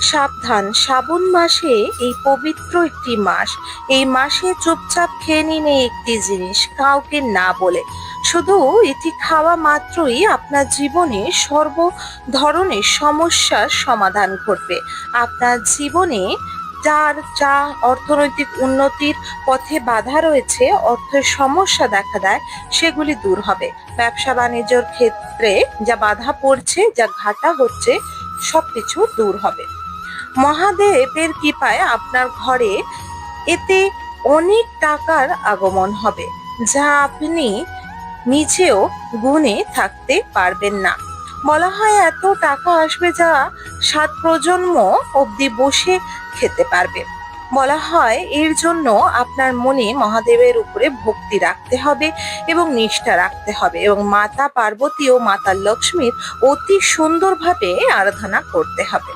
সাবধান। শ্রাবণ মাসে এই পবিত্র একটি মাস। এই মাসে চুপচাপ খেয়ে নিন একটি জিনিস, কাউকে না বলে। শুধু এটি খাওয়া মাত্রই আপনার জীবনে সর্ব ধরনের সমস্যার সমাধান ঘটবে। আপনার জীবনে যার যা অর্থনৈতিক উন্নতির পথে বাধা রয়েছে, অর্থের সমস্যা দেখা দেয়, সেগুলি দূর হবে। ব্যবসা বাণিজ্যর ক্ষেত্রে যা বাধা পড়ছে, যা ঘাটা হচ্ছে, সবকিছু দূর হবে। মহাদেবের কৃপায় আপনার ঘরে এতে অনেক টাকার আগমন হবে, যা আপনি নিজেও গুণে থাকতে পারবেন না। বলা হয় এত টাকা আসবে যা সাত প্রজন্ম অবধি বসে খেতে পারবে। বলা হয় এর জন্য আপনার মনে মহাদেবের উপরে ভক্তি রাখতে হবে এবং নিষ্ঠা রাখতে হবে এবং মাতা পার্বতী ও মাতা লক্ষ্মীর অতি সুন্দরভাবে আরাধনা করতে হবে।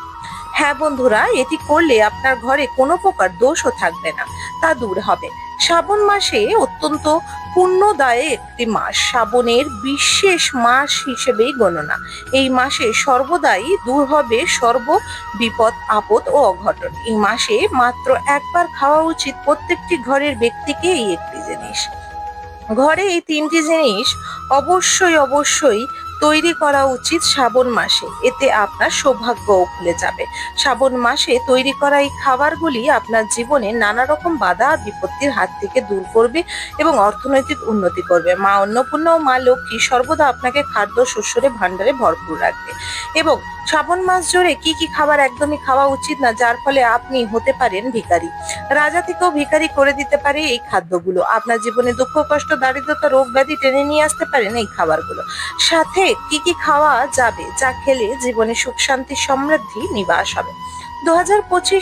হ্যাঁ বন্ধুরা, এটি করলে আপনার ঘরে কোনো প্রকার দোষও থাকবে না, তা দূর হবে। শ্রাবণ মাসে অত্যন্ত পুণ্যদায়ী একটি মাস, শ্রাবণের বিশেষ মাস হিসেবেই গণনা। এই মাসে সর্বদাই দূর হবে সর্ব বিপদ, আপদ ও অঘটন। এই মাসে মাত্র একবার খাওয়া উচিত প্রত্যেকটি ঘরের ব্যক্তিকে এই একটি জিনিস। ঘরে এই তিনটি জিনিস অবশ্যই অবশ্যই তৈরি করা উচিত শ্রাবণ মাসে। এতে আপনার সৌভাগ্যও খুলে যাবে। শ্রাবণ মাসে তৈরি করা এই খাবারগুলি আপনার জীবনে নানা রকম বাধা বিপত্তির হাত থেকে দূর করবে এবং অর্থনৈতিক উন্নতি করবে। মা অন্নপূর্ণা ও মা লক্ষ্মী সর্বদা আপনাকে খাদ্য শস্যরে ভাণ্ডারে ভরপুর রাখবে। এবং শ্রাবণ মাস জুড়ে কি কি খাবার একদমই খাওয়া উচিত না, যার ফলে আপনি হতে পারেন ভিখারি। রাজা থেকেও ভিখারি করে দিতে পারে এই খাদ্যগুলো। আপনার জীবনে দুঃখ, কষ্ট, দারিদ্রতা, রোগ ব্যাধি টেনে নিয়ে আসতে পারেন এই খাবারগুলো। সাথে কি কি খাওয়া যাবে যা খেলে জীবনে সুখ, শান্তি, সমৃদ্ধি নিবাস হবে। দু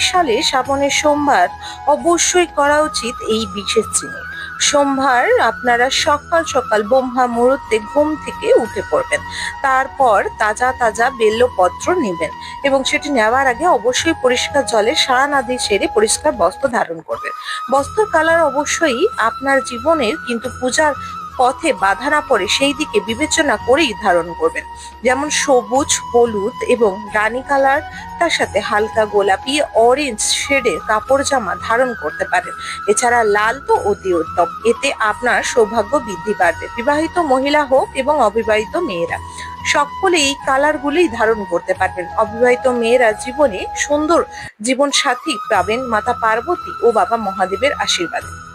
সালে শ্রাবণের সোমবার অবশ্যই করা উচিত এই বিশেষ জিনিস সোমবার আপনারা সকাল সকাল ব্রহ্মা মুহূর্তে ঘুম থেকে উঠে পড়বেন। তারপর তাজা তাজা বেল্লপত্র নেবেন এবং সেটি নেওয়ার আগে অবশ্যই পরিষ্কার জলে স্নান আদি সেরে পরিষ্কার বস্ত্র ধারণ করবেন। বস্ত্র কালার অবশ্যই আপনার জীবনের কিন্তু পূজার পথে বাধা না পড়ে সেই দিকে বিবেচনা করেই ধারণ করবেন। যেমন সবুজ, হলুদ এবং রানী কালার, তার সাথে হালকা গোলাপি অরেঞ্জ শেডের কাপড় জামা ধারণ করতে পারেন। এছাড়া লাল তো অতি উত্তম। এতে আপনার সৌভাগ্য বৃদ্ধি পাবে। বিবাহিত মহিলা হোক এবং অবিবাহিত মেয়েরা। সকলে এই কালারগুলি ধারণ করতে পারবেন। অবিবাহিত মেয়েরা জীবনে সুন্দর জীবন সাথী পাবেন মাতা পার্বতী ও বাবা মহাদেবের আশীর্বাদে।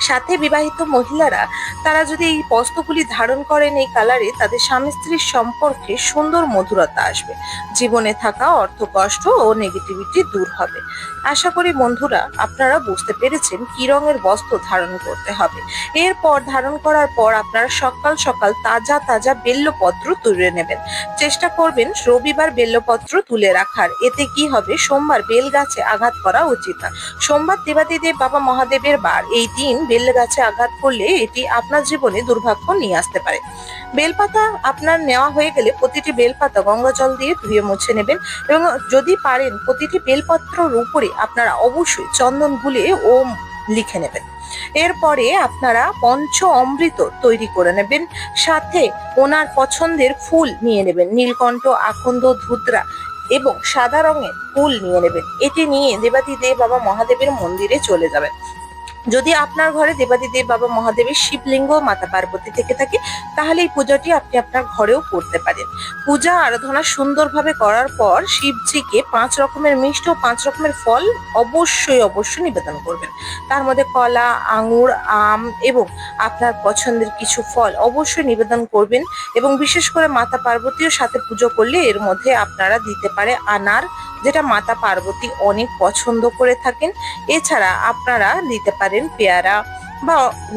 সাথে বিবাহিত মহিলারা, তারা যদি এই বস্ত্রগুলি ধারণ করেন এই কালারে, তাদের স্বামী স্ত্রীর সম্পর্কে সুন্দর মধুরতা আসবে। জীবনে থাকা অর্থ কষ্ট ও নেগেটিভিটি দূর হবে। আশা করি বন্ধুরা, আপনারা বুঝতে পেরেছেন কি রঙের বস্ত্র ধারণ করতে হবে। এরপর ধারণ করার পর আপনারা সকাল সকাল তাজা তাজা বেল্লপত্র তুলে নেবেন। চেষ্টা করবেন রবিবার বেল্লপত্র তুলে রাখার। এতে কি হবে? সোমবার বেল গাছে আঘাত করা উচিত না। সোমবার দেবাদিদেব বাবা মহাদেবের বার। এই দিন বেল গাছে আঘাত করলে এটি আপনার জীবনে দুর্ভাগ্য নিয়ে আসতে পারে। বেলপাতা আপনার নেওয়া হয়ে গেলে প্রতিটি বেলপাতা গঙ্গা জল দিয়ে ধুয়ে মুছে নেবেন এবং যদি পারেন প্রতিটি বেলপত্রর উপরে আপনারা অবশ্যই চন্দন গুলে ওম লিখে নেবেন। এরপরে আপনারা পঞ্চ অমৃত তৈরি করে নেবেন। সাথে ওনার পছন্দের ফুল নিয়ে নেবেন। নীলকণ্ঠ আখন্দ ধুদ্রা এবং সাদা রঙের ফুল নিয়ে নেবেন। এটি নিয়ে দেবাদিদেব বাবা মহাদেবের মন্দিরে চলে যাবেন। যদি আপনার ঘরে দেবাদিদেব, বাবা মহাদেবের শিবলিঙ্গ, মাতা পার্বতী থেকে থাকে, তাহলে এই পূজাটি আপনি আপনার ঘরেও করতে পারেন। পূজা আরাধনা সুন্দরভাবে করার পর শিবজিকে পাঁচ রকমের মিষ্ট ও পাঁচ রকমের ফল অবশ্যই অবশ্যই নিবেদন করবেন। তার মধ্যে কলা, আঙুর, আম এবং আপনার পছন্দের কিছু ফল অবশ্যই নিবেদন করবেন এবং বিশেষ করে মাতা পার্বতীর সাথে পুজো করলে এর মধ্যে আপনারা দিতে পারে আনার যেটা মাতা পার্বতী অনেক পছন্দ করে থাকেন। এছাড়া আপনারা দিতে পারেন পেয়ারা বা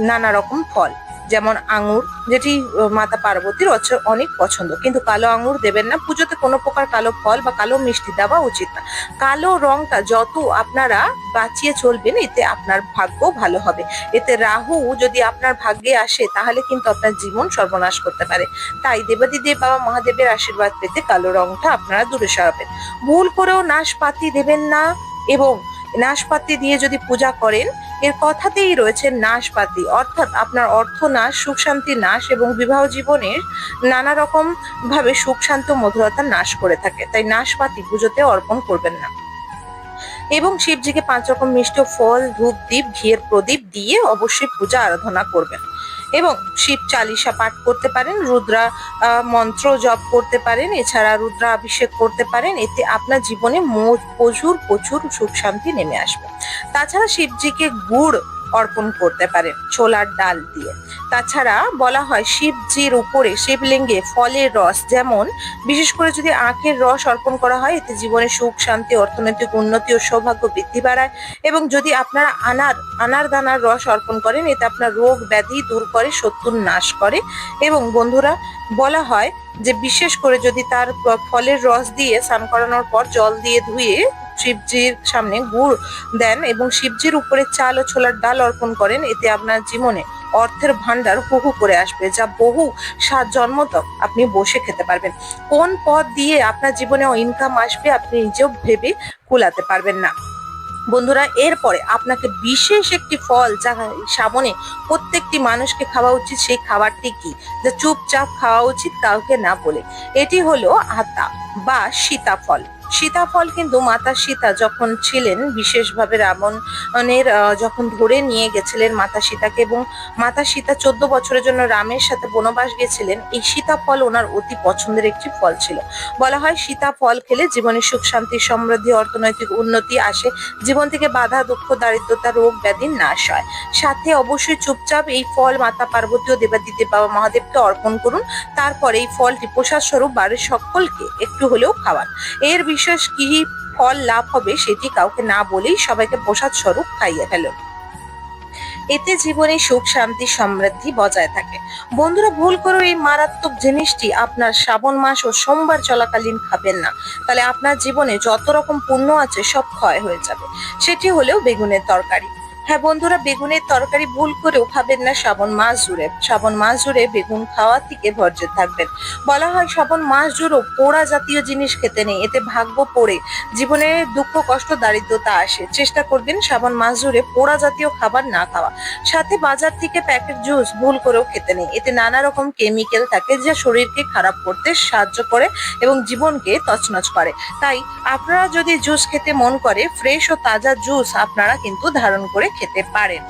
নানা রকম ফল। যেমন আঙুর, যেটি মাতা পার্বতীর অনেক পছন্দ। কিন্তু কালো আঙুর দেবেন না। পুজোতে কোনো প্রকার কালো ফল বা কালো মিষ্টি দেওয়া উচিত না। কালো রংটা যত আপনারা বাঁচিয়ে চলবেন, এতে আপনার ভাগ্য ভালো হবে। এতে রাহু যদি আপনার ভাগ্যে আসে, তাহলে কিন্তু আপনার জীবন সর্বনাশ করতে পারে। তাই দেবাদিদেব বাবা মহাদেবের আশীর্বাদ পেতে কালো রংটা আপনারা দূরে সরাবেন। ভুল করেও নাশপাতি দেবেন না এবং নাশপাতি দিয়ে যদি পূজা করেন, এর কথাতেই রয়েছে নাশপাতি। অর্থাৎ আপনার অর্থ নাশ, সুখ শান্তি নাশ এবং বিবাহ জীবনের নানা রকম ভাবে সুখ শান্ত মধুরতা নাশ করে থাকে। তাই নাশপাতি পুজোতে অর্পণ করবেন না। এবং শিবজিকে পাঁচ রকম মিষ্ট ফল, ধূপ দ্বীপ ঘিয়ের প্রদীপ দিয়ে অবশ্যই পূজা আরাধনা করবেন। এবং শিব চালিসা পাঠ করতে পারেন, রুদ্রা মন্ত্র জপ করতে পারেন, এছাড়া রুদ্রা অভিষেক করতে পারেন, এতে আপনার জীবনে প্রচুর প্রচুর সুখ শান্তি নেমে আসবে। তাছাড়া শিবজিকে গুড় অর্পণ করতে পারেন ছোলার ডাল দিয়ে। তাছাড়া বলা হয় শিবজির উপরে শিবলিঙ্গে ফলের রস, যেমন বিশেষ করে যদি আখের রস অর্পণ করা হয়, এতে জীবনে সুখ, শান্তি, অর্থনৈতিক উন্নতি ও সৌভাগ্য বৃদ্ধি বাড়ায়। এবং যদি আপনারা আনার আনার দানার রস অর্পণ করেন, এতে আপনার রোগ ব্যাধি দূর করে, শত্রুর নাশ করে। এবং বন্ধুরা, বলা হয় যে বিশেষ করে যদি তার ফলের রস দিয়ে স্নান করানোর পর জল দিয়ে ধুয়ে শিবজির সামনে গুড় দেন এবং শিবজির উপরে চাল ও ছোলার ডাল অর্পণ করেন, এতে আপনার জীবনে অর্থের ভান্ডার হু হু করে আসবে, যা বহু সাত জন্ম তক আপনি বসে খেতে পারবেন। কোন পথ দিয়ে আপনার জীবনে ইনকাম আসবে, আপনি নিজেও ভেবে কুলাতে পারবেন না। বন্ধুরা, এরপরে আপনাকে বিশেষ একটি ফল যা সামনে প্রত্যেকটি মানুষকে খাওয়া উচিত, সেই খাবারটি কি? যা চুপচাপ খাওয়া উচিত কাউকে না বলে। এটি হলো আতা বা সীতাফল। সীতাফল কিন্তু মাতা সীতা যখন ছিলেন, বিশেষভাবে রাবণের যখন ধরে নিয়ে গেছিলেন মাতা সীতাকে এবং মাতা সীতা চোদ্দ বছরের জন্য রামের সাথে বনবাস গেছিলেন এই সীতাফল ওনার অতি পছন্দের একটি ফল ছিল। বলা হয় সীতাফল খেলে জীবনে সুখ, শান্তি, সমৃদ্ধি, অর্থনৈতিক উন্নতি আসে। জীবন থেকে বাধা, দুঃখ, দারিদ্রতা, রোগ ব্যাধি নাশ হয়। সাথে অবশ্যই চুপচাপ এই ফল মাতা পার্বতী ও দেবাদিদেব বাবা মহাদেবকে অর্পণ করুন। তারপরে এই ফলটি প্রসাদ স্বরূপ বাড়ির সকলকে একটু হলেও খাওয়ান। এর বিশেষ কি ফল লাভ হবে সেটি কাউকে না বলেই সবাইকে প্রসাদ স্বরূপ খাইয়ে ফেল। এতে জীবনে সুখ, শান্তি, সমৃদ্ধি বজায় থাকে। বন্ধুরা, ভুল করে এই মারাত্মক জিনিসটি। আপনার শ্রাবণ মাস ও সোমবার চলাকালীন খাবেন না। তাহলে আপনার জীবনে যত রকম পুণ্য আছে সব ক্ষয় হয়ে যাবে। সেটি হলেও বেগুনের তরকারি। হ্যাঁ বন্ধুরা, বেগুনের তরকারি ভুল করেও খাবেন না শ্রাবণ মাস জুড়ে। শ্রাবণ মাস জুড়ে বেগুন খাওয়া থেকে বর্জ্য থাকবেন। বলা হয় শ্রাবণ মাস জুড়েও পোড়া জাতীয় জিনিস খেতে নেই, এতে ভাগ্য পড়ে। জীবনে দুঃখ, কষ্ট, দারিদ্রতা আসে। চেষ্টা করবেন শ্রাবণ মাস জুড়ে পোড়া জাতীয় খাবার না খাওয়া। সাথে বাজার থেকে প্যাকেট জুস ভুল করেও খেতে নেই, এতে নানা রকম কেমিক্যাল থাকে যা শরীরকে খারাপ করতে সাহায্য করে এবং জীবনকে তছনছ করে। তাই আপনারা যদি জুস খেতে মন করে, ফ্রেশ ও তাজা জুস আপনারা কিন্তু ধারণ করে খেতে পারেন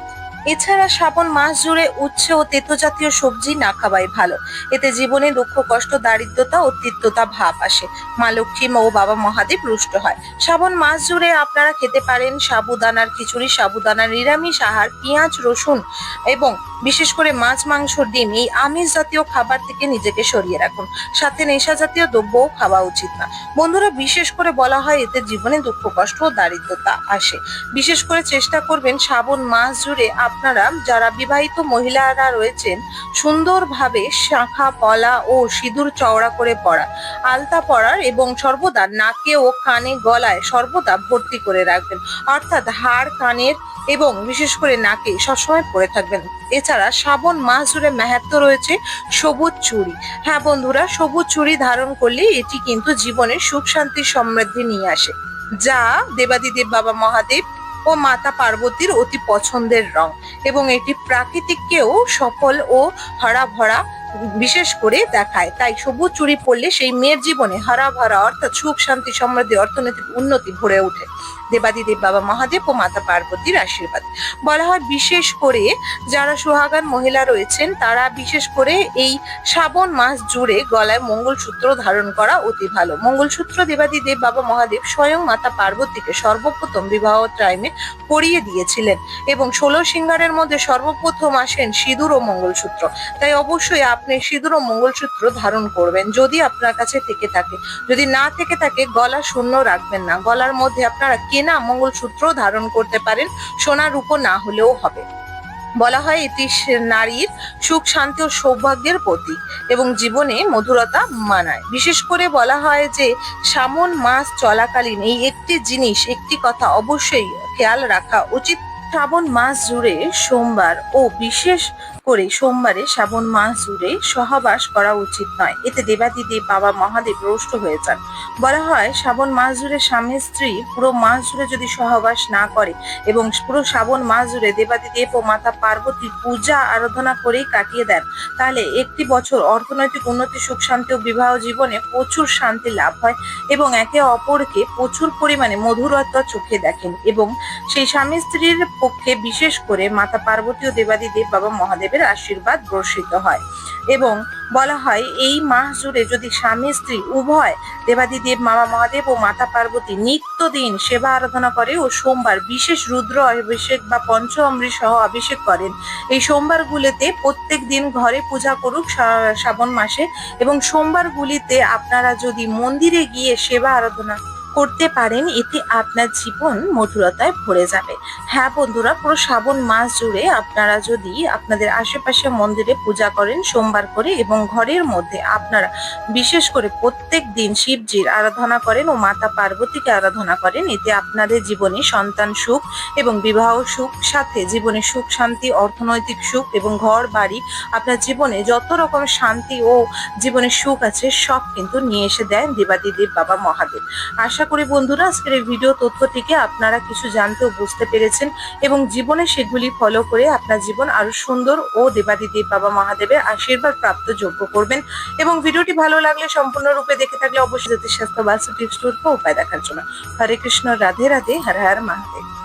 এছাড়া শ্রাবণ মাস জুড়ে উচ্ছে ও তেতো জাতীয় সবজি না খাওয়াই ভালো। এতে জীবনে দুঃখ, কষ্ট, দারিদ্রতা ও তিক্ততা ভাব আসে। মা লক্ষ্মী ও বাবা মহাদেব রুষ্ট হয়। শ্রাবণ মাস জুড়ে আপনারা খেতে পারেন সাবুদানার খিচুড়ি, সাবুদানার নিরামিষ আহার, পেঁয়াজ, রসুন এবং বিশেষ করে মাছ, মাংস, ডিম এই আমিষ জাতীয় খাবার থেকে নিজেকে সরিয়ে রাখুন। সাথে নেশা জাতীয় দ্রব্যও খাওয়া উচিত না। বন্ধুরা, বিশেষ করে বলা হয় এতে জীবনে দুঃখ, কষ্ট ও দারিদ্রতা আসে। বিশেষ করে চেষ্টা করবেন শ্রাবণ মাস জুড়ে আপনারা যারা বিবাহিত মহিলারা রয়েছেন, সুন্দরভাবে শাখা, পলা ও সিঁদুর চওড়া করে পরা, আলতা পরার এবং সর্বদা নাকে ও কানে গলায় সর্বদা ভর্তি করে রাখবেন। অর্থাৎ হাড়, কানের এবং বিশেষ করে নাকে সবসময় পরে থাকবেন। এছাড়া শ্রাবণ মাস জুড়ে মাহাত্ম রয়েছে, সবুজ চুড়ি। হ্যাঁ বন্ধুরা, সবুজ চুড়ি ধারণ করলে এটি কিন্তু জীবনে সুখ, শান্তি, সমৃদ্ধি নিয়ে আসে। যা দেবাদিদেব বাবা মহাদেব ও মাতা পার্বতীর অতি পছন্দের রং এবং এটি প্রাকৃতিককেও সফল ও হরা ভরা বিশেষ করে দেখায়। তাই সবুজ চুরি পরলে সেই মেয়ের জীবনে হারা ভরা অর্থাৎ সুখ, শান্তি, সমৃদ্ধি, অর্থনৈতিক উন্নতি ভরে ওঠে। দেবাদিদেব, বাবা মহাদেব ও মাতা পার্বতীর আশীর্বাদ। বলা হয় বিশেষ করে যারা সুহাগান মহিলা রয়েছেন, তারা বিশেষ করে এই শ্রাবণ মাস জুড়ে গলায় মঙ্গলসূত্র ধারণ করা অতি ভালো। মঙ্গলসূত্র দেবাদিদেব, বাবা মহাদেব স্বয়ং মাতা পার্বতীকে সর্বপ্রথম বিবাহ টাইমে পরিয়ে দিয়েছিলেন এবং ষোলো সিঙ্গারের মধ্যে সর্বপ্রথম আসেন সিঁদুর ও মঙ্গলসূত্র। তাই অবশ্যই আপনি সিঁদুর ও মঙ্গলসূত্র ধারণ করবেন, যদি আপনার কাছে থেকে থাকে। যদি না থেকে থাকে, গলা শূন্য রাখবেন না। গলার মধ্যে আপনারা কেনা মঙ্গলসূত্র ধারণ করতে পারেন, সোনার রূপো না হলেও হবে। বলা হয়, এটি নারীর সুখ, শান্তি ও সৌভাগ্যের প্রতীক এবং জীবনে মধুরতা মানায়। বিশেষ করে বলা হয় যে শ্রাবণ মাস চলাকালীন এই একটি জিনিস, একটি কথা অবশ্যই খেয়াল রাখা উচিত। শ্রাবণ মাস জুড়ে সোমবার ও বিশেষ করে সোমবারে শ্রাবণ মাস জুড়ে সহবাস করা উচিত নয়। এতে দেবাদিদেব বাবা মহাদেব রোষ্ট হয়ে যান। বলা হয়, শ্রাবণ মাস জুড়ে স্বামী স্ত্রী পুরো মাস জুড়ে যদি সহবাস না করে এবং পুরো শ্রাবণ মাস জুড়ে দেবাদিদেব ও মাতা পার্বতীর পূজা আরাধনা করেই কাটিয়ে দেন, তাহলে একটি বছর অর্থনৈতিক উন্নতি, সুখ শান্তি ও বিবাহ জীবনে প্রচুর শান্তি লাভ হয় এবং একে অপরকে প্রচুর পরিমাণে মধুরতা চোখে দেখেন এবং সেই স্বামী স্ত্রীর পক্ষে বিশেষ করে মাতা পার্বতী ও দেবাদিদেব বাবা মহাদেবের আশীর্বাদ বর্ষিত হয়। এবং বলা হয়, এই মাস জুড়ে যদি স্বামী, স্ত্রী উভয় দেবাদিদেব, মামা মহাদেব ও মাতা পার্বতী নিত্যদিন সেবা আরাধনা করে ও সোমবার বিশেষ রুদ্র অভিষেক বা পঞ্চ অমৃত সহ অভিষেক করেন। এই সোমবারগুলিতে প্রত্যেক দিন ঘরে পূজা করুক শ্রাবণ মাসে এবং সোমবারগুলিতে আপনারা যদি মন্দিরে গিয়ে সেবা আরাধনা করতে পারেন, এতে আপনার জীবন মধুরতায় ভরে যাবে। হ্যাঁ বন্ধুরা, পুরো শ্রাবণ মাস জুড়ে আপনারা যদি আপনাদের আশেপাশে মন্দিরে পূজা করেন সোমবার করে এবং ঘরের মধ্যে আপনারা বিশেষ করে প্রত্যেক দিন শিবজির আরাধনা করেন ও মাতা পার্বতীকে আরাধনা করেন, এতে আপনাদের জীবনে সন্তান সুখ এবং বিবাহ সুখ, সাথে জীবনে সুখ, শান্তি, অর্থনৈতিক সুখ এবং ঘর, বাড়ি আপনার জীবনে যত রকম শান্তি ও জীবনে সুখ আছে সব কিন্তু নিয়ে এসে দেন দেবাদিদেব বাবা মহাদেব। আশা করি বন্ধুরা, আজকের এই ভিডিও তথ্য থেকে আপনারা কিছু জানতে ও বুঝতে পেরেছেন এবং জীবনে সেগুলি ফলো করে আপনার জীবন আরও সুন্দর ও দেবাদিদেব বাবা মহাদেবের আশীর্বাদ প্রাপ্ত যোগ্য করবেন। এবং ভিডিওটি ভালো লাগলে সম্পূর্ণরূপে দেখে থাকলে অবশ্যই জ্যোতিষ স্বাস্থ্য বাস্তু উপায় দেখার জন্য। হরে কৃষ্ণ, রাধে রাধে, হর হর মহাদেব।